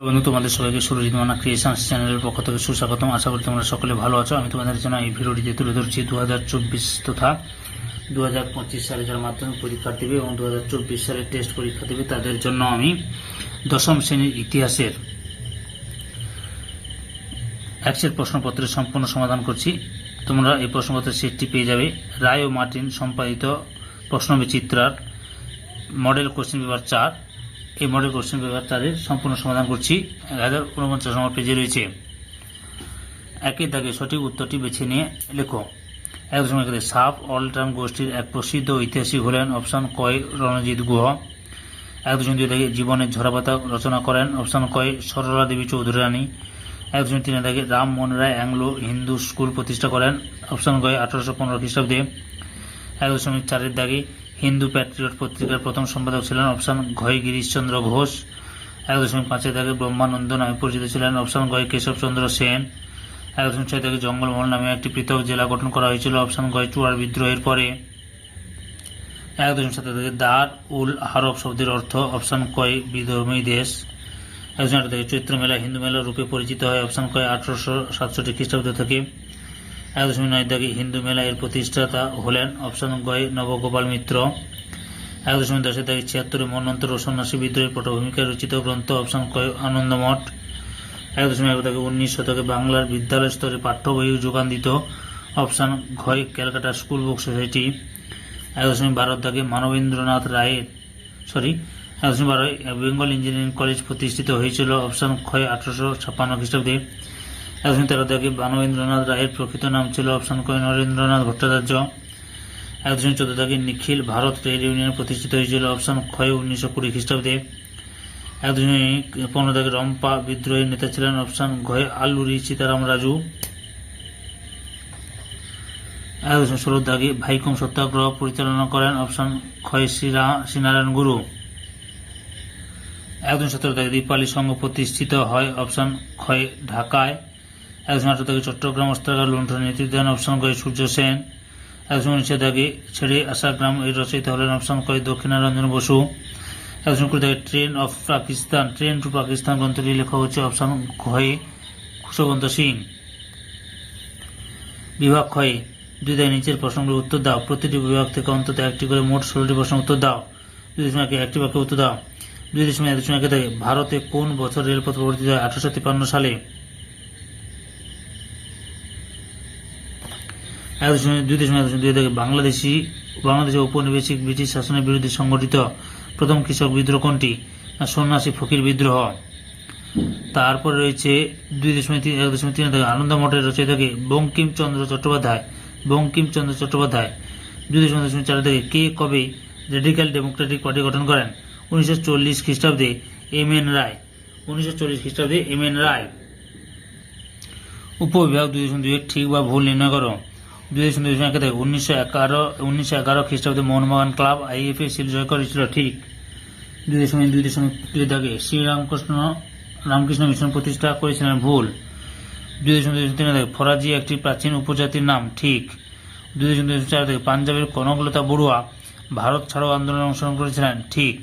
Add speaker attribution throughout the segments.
Speaker 1: বন্ধু, তোমাদের সবাইকে সুরজিৎ মানা ক্রিয়েশন চ্যানেলের পক্ষ থেকে সুস্বাগতম। আশা করি তোমরা সকলে ভালো আছো। আমি তোমাদের জন্য এই ভিডিওটিতে তুলে ধরছি দু হাজার চব্বিশ তথা দু হাজার পঁচিশ সালে যারা মাধ্যমিক পরীক্ষা দেবে এবং দু হাজার চব্বিশ সালে টেস্ট পরীক্ষা দেবে, তাদের জন্য আমি দশম শ্রেণির ইতিহাসের একশের প্রশ্নপত্রের সম্পূর্ণ সমাধান করছি। তোমরা এই প্রশ্নপত্রের সেটটি পেয়ে যাবে। রায় ও মার্টিন সম্পাদিত প্রশ্নবিচিত্রার মডেল কোশ্চেন পেপার চার। এই মডেল কোশ্চেন পেপার চারের সম্পূর্ণ সমাধান করছি। এক হাজার উনপঞ্চাশ নম্বর পেজে রয়েছে। একই দাগে সঠিক উত্তরটি বেছে নিয়ে লেখো। এক সময় একে সাপ অল টার্ম গোষ্ঠীর এক প্রসিদ্ধ ঐতিহাসিক হলেন অপশান কয় রণজিৎ গুহ। এক দশমিক দুই দাগে জীবনের ঝরাপাতা রচনা করেন অপশান কয় সরলা দেবী চৌধুরী রানী এক দশমিক তিন দাগে রাম মোহন রায় অ্যাংলো হিন্দু স্কুল প্রতিষ্ঠা করেন অপশান কয় আঠারোশো পনেরো খ্রিস্টাব্দে। এক দশমিক চারের দাগে হিন্দু প্যাট্রিয়ট পত্রিকার প্রথম সম্পাদক ছিলেন অপশান ঘয় গিরিশচন্দ্র ঘোষ। এক দশমিক পাঁচের তাকে ব্রহ্মানন্দ নামে পরিচিত ছিলেন অপশান ঘয় কেশবচন্দ্র সেন। এক দশমিক ছয় থেকে জঙ্গলমহল নামে একটি পৃথক জেলা গঠন করা হয়েছিল অপশান গয় চুয়ার বিদ্রোহের পরে। এক দশমিক সাত থেকে দার উল, হারব শব্দের অর্থ অপশান কয় বিধর্মী দেশ। এক দশমিক থেকে চৈত্র মেলা, হিন্দু মেলা রূপে পরিচিত হয় অপশান কয় আঠারোশো সাতষট্টি খ্রিস্টাব্দ থেকে। এক দশমিক নয় দাগে হিন্দু মেলা এর প্রতিষ্ঠাতা হলেন অপশন গয় নবগোপাল মিত্র। এক দশমিক দশের দাগে ছিয়াত্তরে মন্বন্তর ও সন্ন্যাসী বিদ্রোহের পটভূমিকায় রচিত গ্রন্থ অপশন কয় আনন্দমঠ এক দশমিক এক দাগে উনিশ শতকে বাংলার বিদ্যালয় স্তরে পাঠ্য বই যোগান দিত অপশান ঘয় ক্যালকাটা স্কুল বুক সোসাইটি। এক দশমিক বারো দাগে মানবেন্দ্রনাথ রায়ের, সরি এক দশমিক বারো বেঙ্গল ইঞ্জিনিয়ারিং কলেজ প্রতিষ্ঠিত হয়েছিল অপশান ক্ষয় আঠারোশো ছাপ্পান্ন খ্রিস্টাব্দে। এক দশমিক তেরো দাগে মানবেন্দ্রনাথ রায়ের প্রকৃত নাম ছিল অপশান কয় নরেন্দ্রনাথ ভট্টাচার্য। এক দশমিক চোদ্দ দাগে নিখিল ভারত ট্রেড ইউনিয়ন প্রতিষ্ঠিত হয়েছিল অপশান ক্ষয় উনিশশো কুড়ি খ্রিস্টাব্দে। এক দশমিক পনেরো দাগে রম্পা বিদ্রোহের নেতা ছিলেন অপশান ঘয় আল্লুরি সীতারাম রাজু। এক দশমিক ষোলো দাগে ভাইকম সত্যাগ্রহ পরিচালনা করেন অপশান ক্ষয় শ্রীরা শ্রীনারায়ণ গুরু। একজন সতেরো দাগে দীপালি সংঘ প্রতিষ্ঠিত হয় অপশান ক্ষয় ঢাকায়। এক দশমিক আঠারো দাগে চট্টগ্রাম অস্ত্রাগার লুণ্ঠনের নেতৃত্ব দেন অপশান কয় সূর্য সেন। এক দশমিক উনিশে দাগে ছেড়ে আসা গ্রাম এর রচয়িতা হলেন অপশান করে দক্ষিণারঞ্জন বসু। এক দশমিক কুড়ি দাগে train of Pakistan, train to Pakistan গ্রন্থটি লেখা হচ্ছে অপশান হয়ে খুশবন্ত সিং। বিভাগ ক্ষয়ে দুই দায় নিচের প্রশ্নগুলোর উত্তর দাও। প্রতিটি বিভাগ থেকে অন্তত একটি করে মোট ষোলোটি প্রশ্ন উত্তর দাও। দুই দশমিক একটি বাক্যে উত্তর দাও। দুই দশমিক এক দশমিক ভারতে কোন বছর রেলপথ প্রবর্তিত হয়? আঠারোশো তিপ্পান্ন সালে। এক দশমিক দুই দশমিক দুই থেকে বাংলাদেশি বাংলাদেশে ঔপনিবেশিক ব্রিটিশ শাসনের বিরুদ্ধে সংগঠিত প্রথম কৃষক বিদ্রোহ কোনটি? সন্ন্যাসী ফকির বিদ্রোহ। তারপরে রয়েছে দুই দশমিক তিন, এক দশমিক তিন থেকে আনন্দ মঠের রচয়িতাকে বঙ্কিমচন্দ্র চট্টোপাধ্যায়। বঙ্কিমচন্দ্র চট্টোপাধ্যায়। দুই দশমিক দশমিক চার থেকে কে, কবে রেডিক্যাল ডেমোক্রেটিক পার্টি গঠন করেন? উনিশশো চল্লিশ খ্রিস্টাব্দে এম এন রায়। উনিশশো চল্লিশ খ্রিস্টাব্দে এম এন রায়। উপবিভাগ দুই দশমিক দুই ঠিক বা ভুল নির্ণয় করো। দুই দুই থেকে উনিশশো এগারো উনিশশো এগারো খ্রিস্টাব্দে মোহনবাগান ক্লাব আইএফএ সিল জয় করেছিল ঠিক দুই দশমিক দুই দশমিক দুই দাগে। শ্রীরামকৃষ্ণ, রামকৃষ্ণ মিশন প্রতিষ্ঠা করেছিলেন ভুল। দুই দশমিক দুই তিন দাগে ফরাজি একটি প্রাচীন উপজাতির নাম, ঠিক। দুই দশমিক দুই চার থেকে পাঞ্জাবের কনকলতা বড়ুয়া ভারত ছাড়ো আন্দোলনে অংশগ্রহণ করেছিলেন, ঠিক।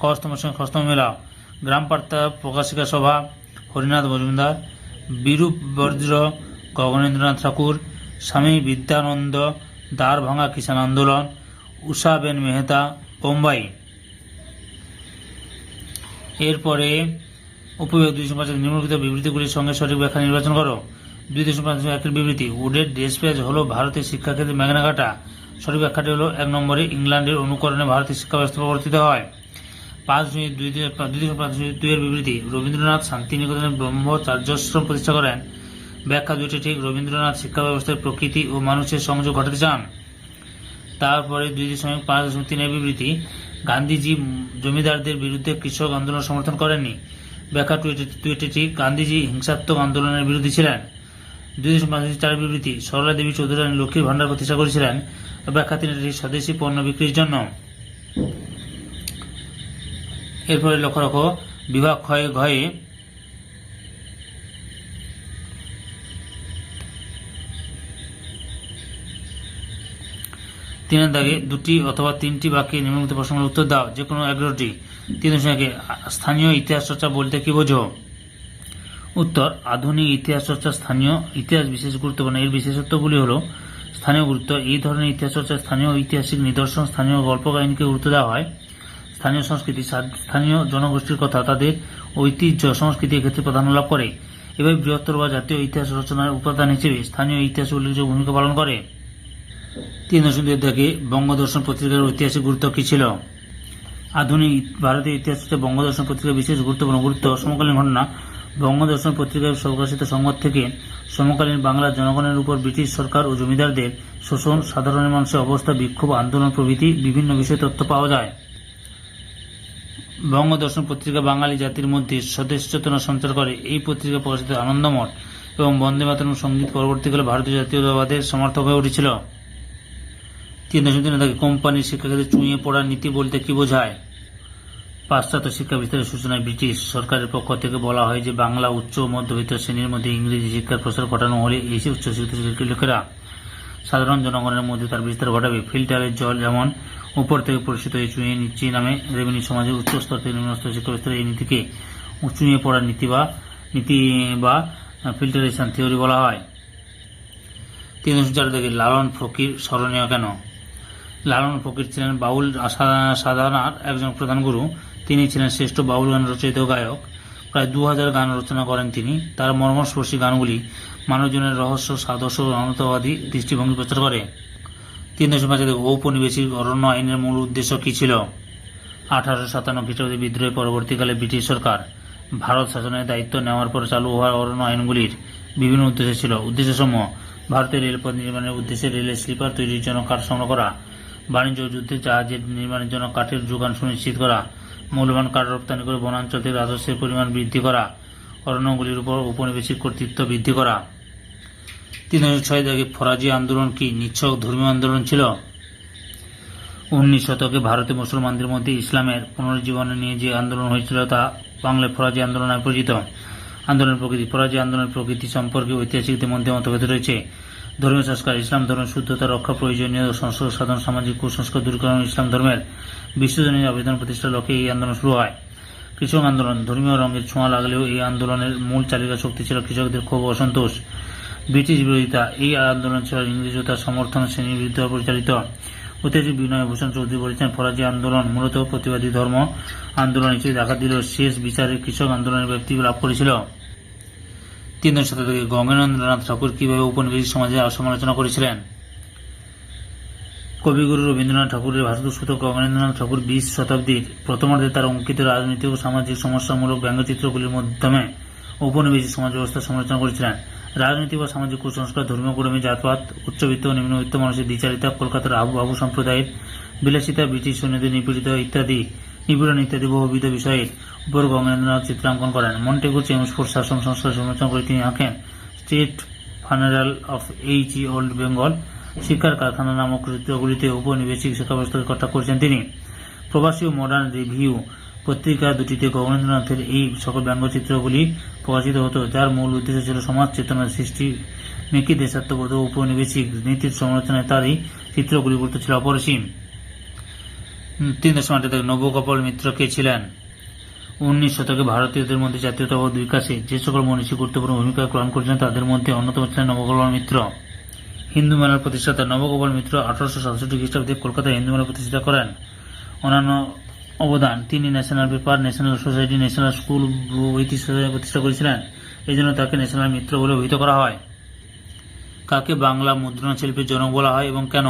Speaker 1: খস্তম সঙ্গে খস্তম মেলা গ্রাম বার্তা প্রকাশিকা সভা, হরিনাথ মজুমদার, বিরূপ বজ্র, গগনেন্দ্রনাথ ঠাকুর স্বামী বিদ্যানন্দ দ্বার ভাঙা কিষাণ আন্দোলন উষাবেন মেহতা, বোম্বাই। এরপরে উপবিভাগ দুই দশমিক পাঁচ নিম্নলিখিত বিবৃতিগুলির সঙ্গে সঠিক ব্যাখ্যা নির্বাচন করো। দুই দশমিক পাঁচ একের বিবৃতি, উডের ডেসপেজ হল ভারতের শিক্ষাক্ষেত্রে ম্যাগনাঘাটা। সঠিক ব্যাখ্যাটি হল এক নম্বরে ইংল্যান্ডের অনুকরণে ভারতের শিক্ষা ব্যবস্থা প্রবর্তিত হয়। পাঁচ দুই দুই দুই দশমিক দুইয়ের বিবৃতি, রবীন্দ্রনাথ শান্তিনিকেতনে ব্রহ্মচার্যশ্রম প্রতিষ্ঠা করেন। ব্যাখ্যা দুটি ঠিক। রবীন্দ্রনাথ শিক্ষা ব্যবস্থায় প্রকৃতি ও মানুষের সংযোগ ঘটাতে চান। তারপরে দুই দশমিক পাঁচ দশমিক তিনের বিবৃতি, গান্ধীজি জমিদারদের বিরুদ্ধে কৃষক আন্দোলন সমর্থন করেননি। ব্যাখ্যা টুইটি ঠিক গান্ধীজি হিংসাত্মক আন্দোলনের বিরোধী ছিলেন। দুই দশমিক পাঁচ চার বিবৃতি, সরলা দেবী চৌধুরী লক্ষ্মীর ভাণ্ডার প্রতিষ্ঠা করেছিলেন। ব্যাখ্যা তিনটি ঠিক, স্বদেশী পণ্য বিক্রির জন্য। এরপরে লক্ষ্য রাখো, বিভাগ ক্ষয়ে ঘয়ে তিনের দাগে দুটি অথবা তিনটি বাক্যে নিম্নলিখিত প্রশ্নের উত্তর দাও যে কোনো এগারোটি। তিন দশমিক স্থানীয় ইতিহাস চর্চা বলতে কি বোঝো? উত্তর, আধুনিক ইতিহাস চর্চা স্থানীয় ইতিহাস বিশেষ গুরুত্বপূর্ণ। এর বিশেষত্বগুলি হল, স্থানীয় গুরুত্ব, এই ধরনের ইতিহাস চর্চা স্থানীয় ঐতিহাসিক নিদর্শন, স্থানীয় গল্প কাহিনীকে গুরুত্ব দেওয়া হয়। স্থানীয় সংস্কৃতি স্থানীয় জনগোষ্ঠীর কথা, তাদের ঐতিহ্য, সংস্কৃতি ক্ষেত্রে প্রাধান্য লাভ করে। এভাবে বৃহত্তর বা জাতীয় ইতিহাস রচনার উপাদান হিসেবে স্থানীয় ইতিহাস উল্লেখযোগ্য ভূমিকা পালন করে। তিন দশমিক থেকে বঙ্গদর্শন পত্রিকার ঐতিহাসিক গুরুত্ব কি ছিল? আধুনিক ভারতীয় ইতিহাস হচ্ছে বঙ্গদর্শন পত্রিকার বিশেষ গুরুত্বপূর্ণ গুরুত্ব। সমকালীন ঘটনা, বঙ্গদর্শন পত্রিকার প্রকাশিত সংবাদ থেকে সমকালীন বাংলার জনগণের উপর ব্রিটিশ সরকার ও জমিদারদের শোষণ, সাধারণ মানুষের অবস্থা, বিক্ষোভ, আন্দোলন প্রভৃতি বিভিন্ন বিষয়ে তথ্য পাওয়া যায়। বঙ্গদর্শন পত্রিকা বাঙালি জাতির মধ্যে স্বদেশ চেতনা সঞ্চার করে। এই পত্রিকা প্রকাশিত আনন্দমঠ এবং বন্দে মাতরম সংগীত পরবর্তীকালে ভারতীয় জাতীয়তাবাদের সমর্থক হয়ে উঠেছিল। তিন দশমিক তিন থাকে কোম্পানির শিক্ষাক্ষেত্রে চুঁয়ে পড়ার নীতি বলতে কি বোঝায়? পাশ্চাত্য শিক্ষা বিস্তারের সূচনায় ব্রিটিশ সরকারের পক্ষ থেকে বলা হয় যে বাংলা উচ্চ মধ্যবিত্ত শ্রেণির মধ্যে ইংরেজি শিক্ষার প্রসার ঘটানো হলে এই উচ্চশিক্ষিত লোকেরা সাধারণ জনগণের মধ্যে তার বিস্তার ঘটাবে। ফিল্টারের জল যেমন উপর থেকে পরিচিত হয়ে চুঁয়ে নিচ্ছি নামে, রেভিনিউ সমাজের উচ্চ স্তর থেকে নিম্ন স্তর শিক্ষা বিস্তারের এই নীতিকে চুঁয়ে পড়ার নীতি বা নীতি বা ফিল্টারেশন থিওরি বলা হয়। তিন দশমিক চার থেকে লালন ফকির স্মরণীয় কেন? লালন ফকির ছিলেন বাউল সা- সাধনার একজন প্রধান গুরু। তিনি ছিলেন শ্রেষ্ঠ বাউল গান রচয়িত গায়ক। প্রায় দু হাজার গান রচনা করেন তিনি। তার মর্মস্পর্শী গানগুলি মানবজনের রহস্য, সাদস্য অনন্তবাদী দৃষ্টিভঙ্গি প্রচার করে। তিন দশমিক পাঁচ ঔপনিবেশিক অরণ্য আইনের মূল উদ্দেশ্য কী ছিল? আঠারোশো সাতান্ন খ্রিস্টাব্দে বিদ্রোহের পরবর্তীকালে ব্রিটিশ সরকার ভারত শাসনের দায়িত্ব নেওয়ার পর চালু হওয়া অরণ্য আইনগুলির বিভিন্ন উদ্দেশ্য ছিল। উদ্দেশ্যসমূহ ভারতের রেলপথ নির্মাণের উদ্দেশ্যে রেলের স্লিপার তৈরির জন্য কাঠ সংগ্রহ করা বাণিজ্য যুদ্ধে জাহাজের নির্মাণের জন্য কাঠের যোগান সুনিশ্চিত করা, মূল্যবান কাঠ রপ্তানি করে বনাঞ্চল থেকে রাজস্বের পরিমাণ বৃদ্ধি করা, অরণ্যগুলির উপর উপনিবেশিক কর্তৃত্ব বৃদ্ধি করা। তিন হাজার ছয় থেকে ফরাজি আন্দোলন কি নিচ্ছক ধর্মীয় আন্দোলন ছিল? উনিশ শতকে ভারতে মুসলমানদের মধ্যে ইসলামের পুনরুজ্জীবন নিয়ে যে আন্দোলন হয়েছিল তা বাংলায় ফরাজি আন্দোলন পরিচিত। আন্দোলনের প্রকৃতি, ফরাজি আন্দোলনের প্রকৃতি সম্পর্কে ঐতিহাসিকদের মধ্যে মতভেদ রয়েছে। ধর্মীয় সংস্কার, ইসলাম ধর্মের শুদ্ধতা, রক্ষা, প্রয়োজনীয় সংস্কার সাধন সামাজিক কুসংস্কার দূরীকরণ ইসলাম ধর্মের বিশ্বজনীন আবেদন প্রতিষ্ঠার লক্ষ্যে এই আন্দোলন শুরু হয়। কৃষক আন্দোলন, ধর্মীয় রঙের ছোঁয়া লাগলেও এই আন্দোলনের মূল চালিকা শক্তি ছিল কৃষকদের ক্ষোভ অসন্তোষ। ব্রিটিশ বিরোধিতা, এই আন্দোলন ছিল ইংরেজ তার সমর্থন শ্রেণির বিরুদ্ধে পরিচালিত ঐতিহাসিক বিনয় ভূষণ চৌধুরী বলেছেন, ফরাজি আন্দোলন মূলত প্রতিবাদী ধর্ম আন্দোলন হিসেবে দেখা দিলেও শেষ বিচারে কৃষক আন্দোলনের ব্যক্তি লাভ করেছিল। তিন শতাব্দী গঙ্গানন্দ্রনাথ ঠাকুর কীভাবে উপনিবেশিক সমাজে সমালোচনা করেছিলেন? কবিগুরু রবীন্দ্রনাথ ঠাকুরের ভাষাদূষিত গঙ্গানন্দ্রনাথ ঠাকুর বিশ শতাব্দীর প্রথমার্ধে তার অঙ্কিত রাজনৈতিক ও সামাজিক সমস্যামূলক ব্যঙ্গচিত্রগুলির মাধ্যমে ঔপনিবেশিক সমাজ ব্যবস্থার সমালোচনা করেছিলেন। রাজনৈতিক বা সামাজিক কুসংস্কার, ধর্মীয় কুড়মি জাতপাত উচ্চবিত্ত ও নিম্নবিত্ত মানুষের দ্বিচারিতা কলকাতার আবু বাবু সম্প্রদায়ের বিলাসিতা, ব্রিটিশ সৈন্যদের নিপীড়িত ইত্যাদি নিপীড়ন ইত্যাদি বহুবিধ বিষয়ের উপর গঙ্গেন্দ্রনাথ চিত্রাঙ্কন করেন। মন্টেগু চেমসফোর্ড শাসন সংস্কার সমালোচনা করে তিনি আঁকেন, state funeral of H E old Bengal শিক্ষার কারখানা নামক চিত্রগুলিতে উপনিবেশিক শিক্ষা ব্যবস্থাকে কথা করেছেন তিনি। প্রবাসী ও মডার্ন রিভিউ পত্রিকা দুটিতে গগনেন্দ্রনাথের এই সকল ব্যঙ্গচিত্রগুলি প্রকাশিত হতো, যার মূল উদ্দেশ্য ছিল সমাজ চেতনার সৃষ্টি। মেকি দেশাত্মবোধ ও উপনিবেশিক নীতির সমালোচনায় তারই চিত্রগুলি গুরুত্ব ছিল অপরিসীম। তিন দশমিক আট নবগোপাল মিত্র কে ছিলেন? উনিশ শতকে ভারতীয়দের মধ্যে জাতীয়তাবাদ বিকাশে যে সকল মনীষী গুরুত্বপূর্ণ ভূমিকা গ্রহণ করেছেন, তাদের মধ্যে অন্যতম ছিলেন নবগোপাল মিত্র। হিন্দু মেলার প্রতিষ্ঠাতা নবগোপাল মিত্র আঠারোশো সাতষট্টি খ্রিস্টাব্দে কলকাতায় হিন্দু মেলা প্রতিষ্ঠা করেন। অন্যান্য অবদান, তিনি national paper, national society, national school ঐতিহ্য প্রতিষ্ঠা করেছিলেন। এই জন্য তাকে ন্যাশনাল মিত্র বলে অভিহিত করা হয়। কাকে বাংলা মুদ্রণ শিল্পের জনক বলা হয় এবং কেন?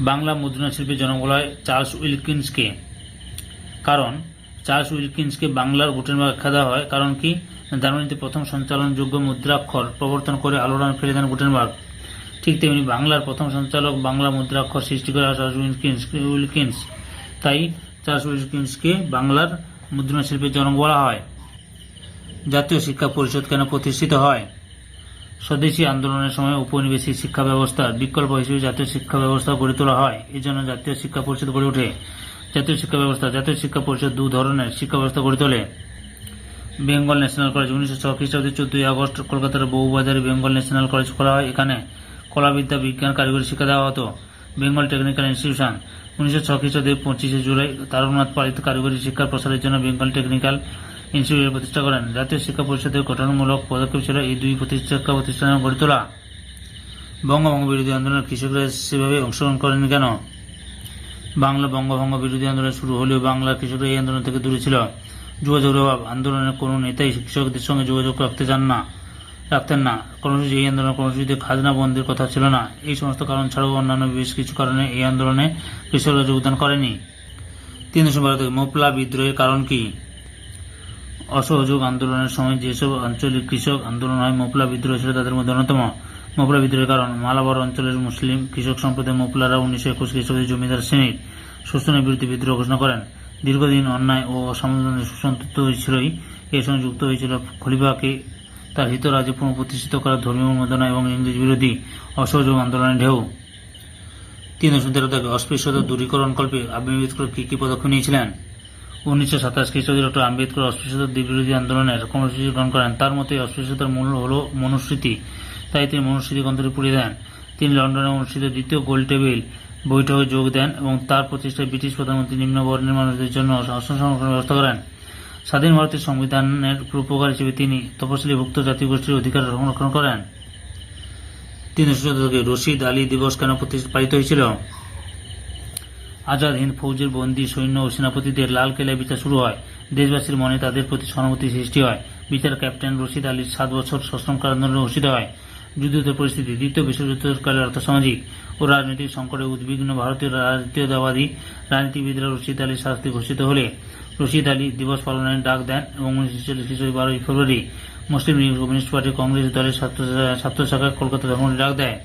Speaker 1: বাংলা মুদ্রণ শিল্পের জনক বলা হয় চার্লস উইলকিন্সকে। কারণ, চার্লস উইলকিন্সকে বাংলার গুটেনবার্গ আখ্যা দেওয়া হয়, কারণ কি? জার্মানিতে প্রথম সঞ্চালনযোগ্য মুদ্রাক্ষর প্রবর্তন করে আলোড়ন ফেলে দেন গুটেনবার্গ ঠিক তেমনি বাংলার প্রথম সঞ্চালক বাংলা মুদ্রাক্ষর সৃষ্টি করে চার্লস উইলকিন্স উইলকিন্স। তাই চার্লস উইলকিন্সকে বাংলার মুদ্রণ শিল্পের জনক বলা হয়। জাতীয় শিক্ষা পরিষদ কেন প্রতিষ্ঠিত হয়? স্বদেশী আন্দোলনের সময় উপনিবেশিক শিক্ষা ব্যবস্থার বিকল্প হিসেবে জাতীয় শিক্ষা ব্যবস্থা গড়ে তোলা হয়। এই জন্য জাতীয় শিক্ষা পরিষদ গড়ে ওঠে। জাতীয় শিক্ষা ব্যবস্থা, জাতীয় শিক্ষা পরিষদ দু ধরনের শিক্ষা ব্যবস্থা গড়ে তোলে। বেঙ্গল ন্যাশনাল কলেজ উনিশশো ছ খ্রিস্টাব্দে চোদ্দই আগস্ট কলকাতার বহুবাজারে বেঙ্গল ন্যাশনাল কলেজ খোলা হয়। এখানে কলাবিদ্যা, বিজ্ঞান, কারিগরি শিক্ষা দেওয়া হতো। বেঙ্গল টেকনিক্যাল ইনস্টিটিউশন উনিশশো ছ খ্রিস্টাব্দে পঁচিশে জুলাই তারকনাথ পালিত কারিগরি শিক্ষার প্রসারের জন্য বেঙ্গল টেকনিক্যাল ইনস্টিটিউটের প্রতিষ্ঠা করেন। জাতীয় শিক্ষা পরিষদের গঠনমূলক পদক্ষেপ ছিল এই দুই প্রতিষ্ঠা প্রতিষ্ঠানের গড়ে তোলা। বঙ্গভঙ্গ বিরোধী আন্দোলনের কৃষকরা সেভাবে অংশগ্রহণ করেনি কেন? বাংলা বঙ্গভঙ্গ বিরোধী আন্দোলন শুরু হলেও বাংলা কৃষকরা এই আন্দোলন থেকে দূরে ছিল। যোগাযোগের অভাব, আন্দোলনের কোনো নেতাই কৃষকদের সঙ্গে যোগাযোগ রাখতে চান না, রাখতেন না। কর্মসূচি, এই আন্দোলন কর্মসূচিতে খাজনা বন্ধের কথা ছিল না। এই সমস্ত কারণ ছাড়াও অন্যান্য বেশ কিছু কারণে এই আন্দোলনে কৃষকরা যোগদান করেনি। তিন দশম ভারতে মোপলা বিদ্রোহের কারণ কি? অসহযোগ আন্দোলনের সময় যেসব আঞ্চলিক কৃষক আন্দোলন হয়, মোপলা বিদ্রোহ ছিল তাদের মধ্যে অন্যতম। মোপলা বিদ্রোহের কারণ, মালাবার অঞ্চলের মুসলিম কৃষক সম্প্রদায়ের মোপলারা উনিশশো একুশ খ্রিস্টাব্দে জমিদার শ্রেণির শোষণের বিরুদ্ধে বিদ্রোহ ঘোষণা করেন। দীর্ঘদিন অন্যায় ও অসামঞ্জস্য তো হয়েছিলই এর সঙ্গে যুক্ত হয়েছিল খলিফাকে তার হিতরাজ্যে পুনঃপ্রতিষ্ঠিত করা ধর্মীয় উন্মাদনা এবং ইংরেজ বিরোধী অসহযোগ আন্দোলনের ঢেউ। তিন দশম তেরো থেকে অস্পৃশ্যতা দূরীকরণ কল্পে আম্বেদকর কী কী পদক্ষেপ নিয়েছিলেন? উনিশশো সাতাশ খ্রিস্টাব্দে ডক্টর আম্বেদকর অস্পৃশ্যতা বিরোধী আন্দোলনের কর্মসূচি গ্রহণ করেন। তার মতে অস্পৃশ্যতার মূল হল মনুস্মৃতি। তাই তিনি মনুস্মৃতি গ্রন্থটি পুড়িয়ে দেন। তিনি লন্ডনে অনুষ্ঠিত দ্বিতীয় গোল টেবিল বৈঠকে যোগ দেন এবং তার প্রতিষ্ঠায় ব্রিটিশ প্রধানমন্ত্রী নিম্ন বর্ণের মানুষদের জন্য অস্ত্র সংরক্ষণের ব্যবস্থা করেন। স্বাধীন ভারতের সংবিধানের উপকার হিসেবে তিনি তপশিলীভুক্ত জাতি গোষ্ঠীর অধিকার সংরক্ষণ করেন। তিনশো শতকে রশিদ আলী দিবস কেন পালিত হয়েছিল? আজাদ হিন্দ ফৌজের বন্দী, সৈন্য ও সেনাপতিদের লাল কেলায় বিচার শুরু হয়। দেশবাসীর মনে তাদের প্রতি সহানুভূতি সৃষ্টি হয়। বিচার ক্যাপ্টেন রশিদ আলীর সাত বছর সশ্রম কারাদণ্ড ঘোষিত হয়। যুদ্ধোত্তর পরিস্থিতি, দ্বিতীয় বিশ্বযুদ্ধকালে অর্থসামাজিক ও রাজনৈতিক সংকটে উদ্বিগ্ন ভারতীয় রাজনীতিবাদী রাজনীতিবিদরা রশিদ আলীর শাস্তি ঘোষিত হলে রশিদ আলী দিবস পালনের ডাক দেন এবং উনিশশো চল্লিশ খ্রিস্টাব্দের বারোই February Muslim League communist party Congress দলের ছাত্র ছাত্র শাখা কলকাতা ধর্মঘট ডাক দেয়।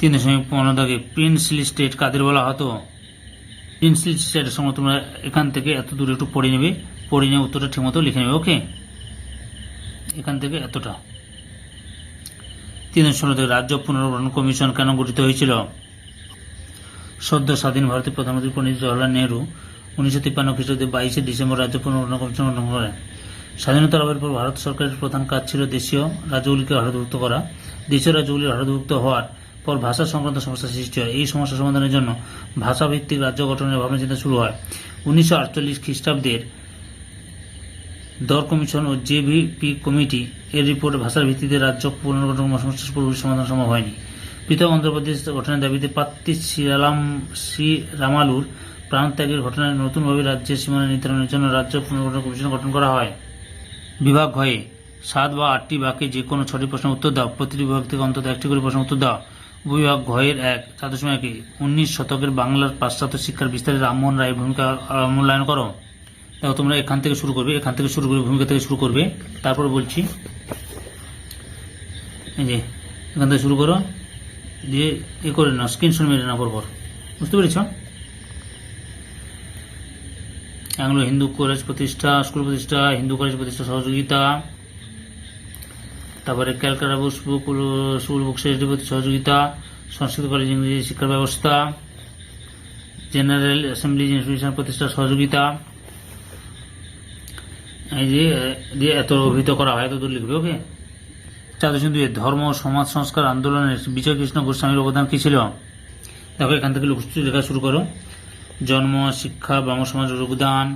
Speaker 1: তিন দশমিক পনেরো দাগে প্রিন্সলি স্টেট কাদের বলা হতো? প্রিন্সলি স্টেটের সময় তোমরা এখান থেকে এত দূরে একটু পড়ে নেবে। পড়ে নিয়ে উত্তরটা ঠিকমতো লিখে নেবে, ওকে? এখান থেকে এতটা। তিন ষোলো থেকে রাজ্য পুনর্গঠন কমিশন কেন গঠিত হয়েছিল? সদ্য স্বাধীন ভারতের প্রধানমন্ত্রী পণ্ডিত জওয়াহরলাল নেহরু উনিশশো তিপ্পান্ন খ্রিস্টাব্দে বাইশে ডিসেম্বর রাজ্য পুনর্গঠন কমিশন গঠন করেন। স্বাধীনতা লাভের পর ভারত সরকারের প্রধান কাজ ছিল দেশীয় রাজ্যগুলিকে ভারতভুক্ত করা। দেশীয় রাজ্যগুলি ভারতভুক্ত হওয়ার পর ভাষা সংক্রান্ত সমস্যা সৃষ্টি হয়। এই সমস্যা সমাধানের জন্য ভাষাভিত্তিক রাজ্য গঠনের ভাবনা চিন্তা শুরু হয়। উনিশশো আটচল্লিশ খ্রিস্টাব্দের দর কমিশন ও জেভিপি কমিটি এর রিপোর্ট ভাষার ভিত্তিতে রাজ্য পুনর্গঠন সমস্যার পুরোপুরি সমাধান সম্ভব হয়নি। পৃথক অন্ধ্রপ্রদেশ গঠনের দাবিতে পাত্তি শ্রীরাম, শ্রীরামালুর প্রাণত্যাগের ঘটনায় নতুনভাবে রাজ্যের সীমানা নির্ধারণের জন্য রাজ্য পুনর্গঠন কমিশন গঠন করা হয়। বিভাগ হয়ে সাত বা আটটি বাক্যে যে কোনো ছটি প্রশ্নের উত্তর দাও। প্রতিটি বিভাগ থেকে অন্তত একটি করে প্রশ্ন উত্তর দাও। উপবিভাগ ঘয়ের এক। চার দশমিক একে উনিশ শতকের বাংলার পাশ্চাত্য শিক্ষার বিস্তারে রামমোহন রায়ের ভূমিকা মূল্যায়ন করো? দেখো, তোমরা এখান থেকে শুরু করবে, এখান থেকে শুরু করবে ভূমিকা থেকে শুরু করবে। তারপর বলছি। এই যে, এখান থেকে শুরু করো। দিয়ে এ করে নাও স্ক্রিনশট মেরে নাও পরপর বুঝতে পেরেছ? অ্যাংলো হিন্দু কলেজ প্রতিষ্ঠা, স্কুল প্রতিষ্ঠা, হিন্দু কলেজ প্রতিষ্ঠা, সহযোগিতা। তারপরে ক্যালকাটা বুক স্কুল বুক সোসাইটির প্রতি সহযোগিতা, সংস্কৃত কলেজ ইংরেজি শিক্ষার ব্যবস্থা জেনারেল অ্যাসেম্বলি ইনস্টিটিউশন প্রতিষ্ঠা সহযোগিতা। এই যে দিয়ে এত অভিহিত করা হয়, এত দূর লিখবে, ওকে? চার দশমিক দুই ধর্ম, সমাজ, সংস্কার, আন্দোলনের বিজয় কৃষ্ণ গোস্বামীর অবদান কী ছিল? দেখো, এখান থেকে লুকসুচি লেখা শুরু করো। জন্ম, শিক্ষা, ব্রাহ্ম সমাজের অবদান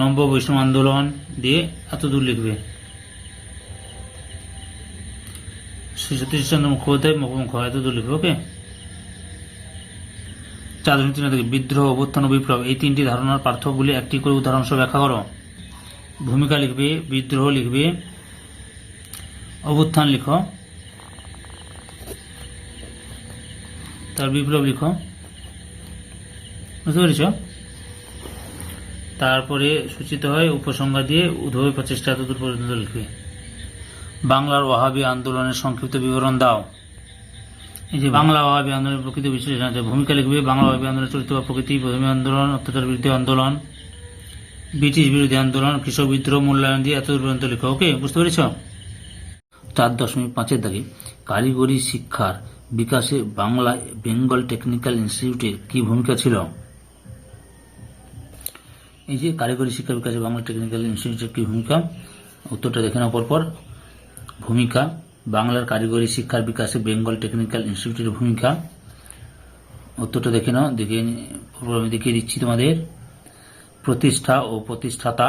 Speaker 1: নব্য বৈষ্ণব আন্দোলন দিয়ে এত দূর লিখবে। শ্রী সতীশচন্দ্র মুখোপাধ্যায় দূর লিখবে ওকে? চার দশমিক তিন বিদ্রোহ, অভ্যুত্থান, বিপ্লব, এই তিনটি ধারণার পার্থক্যগুলি একটি করে উদাহরণ সহ ব্যাখ্যা করো। ভূমিকা লিখবে, বিদ্রোহ লিখবে, অভ্যুত্থান লিখো, তার বিপ্লব লিখো। বুঝতে পেরেছ? তারপরে সূচিত হয় উপসংজ্ঞা দিয়ে, উদ্ভবের প্রচেষ্টা এতদূর পর্যন্ত লিখবে। বাংলার ওয়াহাবি আন্দোলনের সংক্ষিপ্ত বিবরণ দাও। এই যে বাংলা ওয়াহাবি আন্দোলনের প্রকৃত বিশ্লেষণ আছে। ভূমিকা লিখবে, বাংলা ওয়াহাবি আন্দোলনের চরিত্র বা প্রকৃতি প্রথমী আন্দোলন, অত্যাচার বিরোধী আন্দোলন, ব্রিটিশ বিরোধী আন্দোলন, কৃষক বিদ্রোহ, মূল্যায়ন দিয়ে এত পর্যন্ত লিখো। ওকে, বুঝতে পেরেছ? চার দশমিক পাঁচের দাগে, কারিগরি শিক্ষার বিকাশে বাংলা বেঙ্গল টেকনিক্যাল ইনস্টিটিউটের কি ভূমিকা ছিল? এই যে কারিগরি শিক্ষা বিকাশে বাংলা টেকনিক্যাল ইনস্টিটিউটের কি ভূমিকা? উত্তরটা দেখে নাও পরপর। ভূমিকা, বাংলার কারিগরি শিক্ষার বিকাশে বেঙ্গল টেকনিক্যাল ইনস্টিটিউটের ভূমিকা। উত্তরটা দেখে নাও, দেখে আমি দেখিয়ে দিচ্ছি তোমাদের। প্রতিষ্ঠা ও প্রতিষ্ঠাতা,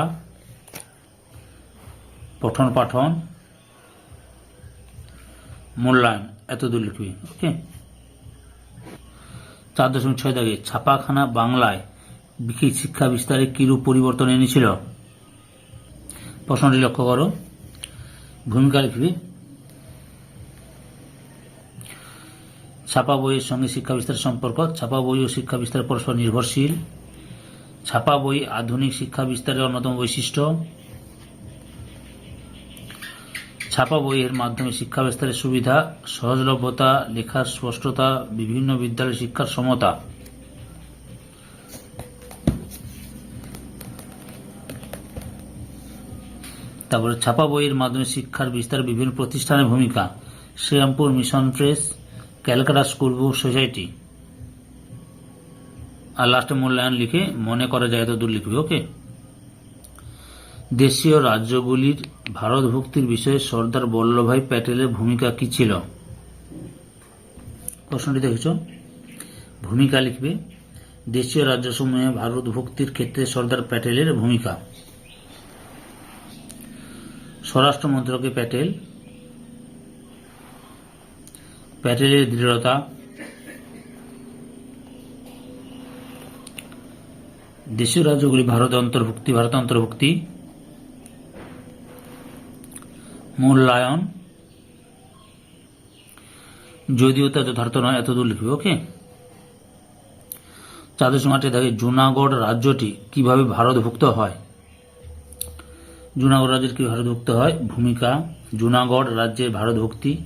Speaker 1: পঠন পাঠন, মূল্যায়ন এত দূর লিখবি, ওকে? চার দশমিক ছয় দাগে, ছাপাখানা বাংলায় শিক্ষা বিস্তারে কিরূপ পরিবর্তন এনেছিল? প্রশ্নটি লক্ষ্য করো। ভূমিকা লিখবি ছাপা বইয়ের সঙ্গে শিক্ষা বিস্তারের সম্পর্ক। ছাপা বই ও শিক্ষা বিস্তার পরস্পর নির্ভরশীল। ছাপা বই আধুনিক শিক্ষা বিস্তারের অন্যতম বৈশিষ্ট্য। ছাপা বইয়ের মাধ্যমে শিক্ষা বিস্তারের সুবিধা, সহজলভ্যতা, লেখার স্পষ্টতা, বিভিন্ন বিদ্যালয় শিক্ষার সমতা। তারপরে ছাপা বইয়ের মাধ্যমে শিক্ষার বিস্তার বিভিন্ন প্রতিষ্ঠানের ভূমিকা, Srirampur mission press, Calcutta school book society. আর লাস্টে মূল্যায়ন লিখে মনে করা যায় তো দূর লিখবে ওকে দেশীয় রাজ্যগুলির ভারতভুক্তির বিষয়ে সর্দার বল্লভভাই প্যাটেলের ভূমিকা কি ছিল? প্রশ্নটি দেখেছ? ভূমিকা লিখবে, দেশীয় রাজ্যসমূহে ভারতভুক্তির ক্ষেত্রে সর্দার প্যাটেলের ভূমিকা। স্বরাষ্ট্র মন্ত্রকে প্যাটেল। প্যাটেলের দৃঢ়তা। দেশীয় রাজ্যগুলি ভারত অন্তর্ভুক্তি ভারত অন্তর্ভুক্তি। মূল্যায়ন যদিও তা যথার্থ নয়, এত দূর লিখবে ওকে? চাঁদের সমাটে দেখে জুনাগড় রাজ্যটি কীভাবে ভারতভুক্ত হয়? জুনাগড় রাজ্যের কি ভারতভুক্ত হয়? ভূমিকা, জুনাগড় রাজ্যের ভারতভুক্তি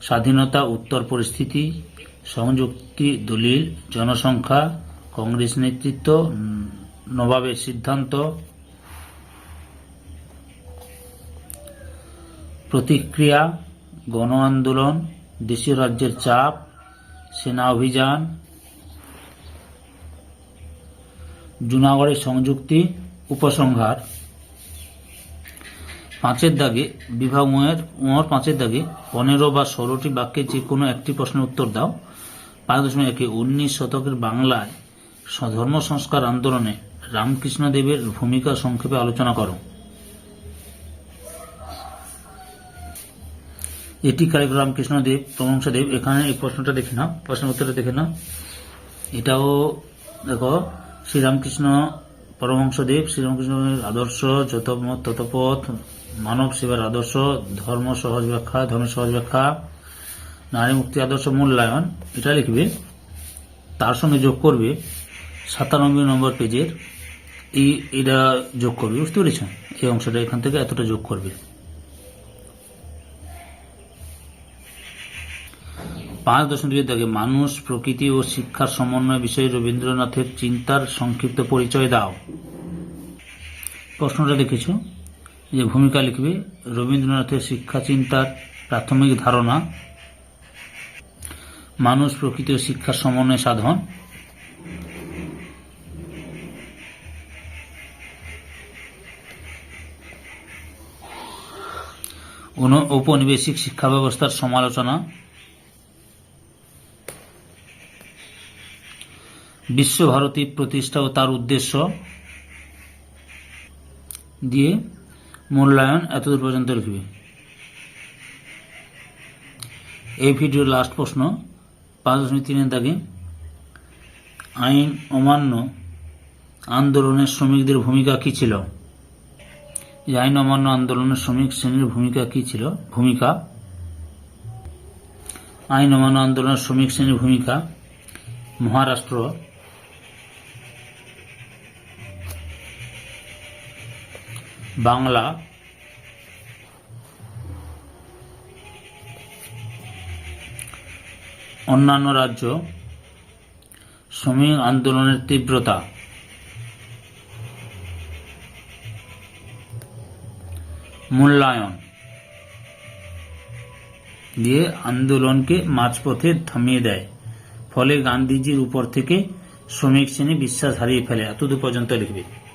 Speaker 1: স্বাধীনতা, উত্তর পরিস্থিতি, সংযুক্তি, দলিল, জনসংখ্যা, কংগ্রেস নেতৃত্ব নবাবের সিদ্ধান্ত, প্রতিক্রিয়া, গণ আন্দোলন, দেশীয় রাজ্যের চাপ, সেনা অভিযান, জুনাগড়ের সংযুক্তি, উপসংহার। পাঁচের দাগে বিভাগময়ের উমর পাঁচের দাগে পনেরো বা ষোলোটি বাক্যে যে কোনো একটি প্রশ্নের উত্তর দাও। পাঁচ দশমিক একে উনিশ শতকের বাংলায় ধর্ম সংস্কার আন্দোলনে রামকৃষ্ণদেবের ভূমিকা সংক্ষেপে আলোচনা করো। এটি কারিক রামকৃষ্ণদেব প্রমংসদেব এখানে এই প্রশ্নটা দেখে না প্রশ্নের উত্তরটা দেখে না এটাও দেখো, শ্রীরামকৃষ্ণ পরমহংসদেব, শ্রীরামকৃষ্ণের আদর্শ যতমত ততপথ মানব সেবার আদর্শ, ধর্ম সহজ ব্যাখ্যা ধর্ম সহজ ব্যাখ্যা, নারী মুক্তি আদর্শ মূল্যায়ন, এটা লিখবে। তার সঙ্গে যোগ করবে সাতানব্বই নম্বর পেজের, এই, এটা যোগ করবে, বুঝতে পেরেছ এই অংশটা এখান থেকে এতটা যোগ করবে। পাঁচ দশমিক দেখে মানুষ, প্রকৃতি ও শিক্ষার সমন্বয় বিষয়ে রবীন্দ্রনাথের চিন্তার সংক্ষিপ্ত পরিচয় দাও। প্রশ্নটা দেখেছ? যে ভূমিকা লিখবে রবীন্দ্রনাথের শিক্ষা চিন্তার প্রাথমিক ধারণা, মানুষ প্রকৃত শিক্ষার সমন্বয় সাধন ঔপনিবেশিক শিক্ষা ব্যবস্থার সমালোচনা, বিশ্বভারতী প্রতিষ্ঠা ও তার উদ্দেশ্য দিয়ে মূল্যায়ন এতদূর পর্যন্ত লিখবে। এই ভিডিওর লাস্ট প্রশ্ন, পাঁচ দশমিক তিনের দাগে, আইন অমান্য আন্দোলনের শ্রমিকদের ভূমিকা কি ছিল? আইন অমান্য আন্দোলনের শ্রমিক শ্রেণির ভূমিকা কি ছিল? ভূমিকা? আইন অমান্য আন্দোলনের শ্রমিক শ্রেণির ভূমিকা, মহারাষ্ট্র বাংলা। অন্যান্য রাজ্য। শ্রমিক আন্দোলনের তীব্রতা। মূল্যায়ন। দিয়ে আন্দোলনকে মাঝপথে থামিয়ে দেয়। ফলে গান্ধীজির উপর থেকে শ্রমিক শ্রেণি বিশ্বাস হারিয়ে ফেলে। এতদূর পর্যন্ত লিখবে।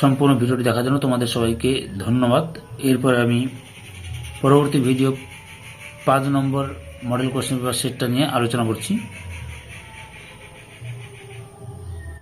Speaker 1: সম্পূর্ণ ভিডিওটি দেখার জন্য তোমাদের সবাইকে ধন্যবাদ। এরপর আমি পরবর্তী ভিডিও পাঁচ নম্বর মডেল কোশ্চেন পেপার সেটটা নিয়ে আলোচনা করছি।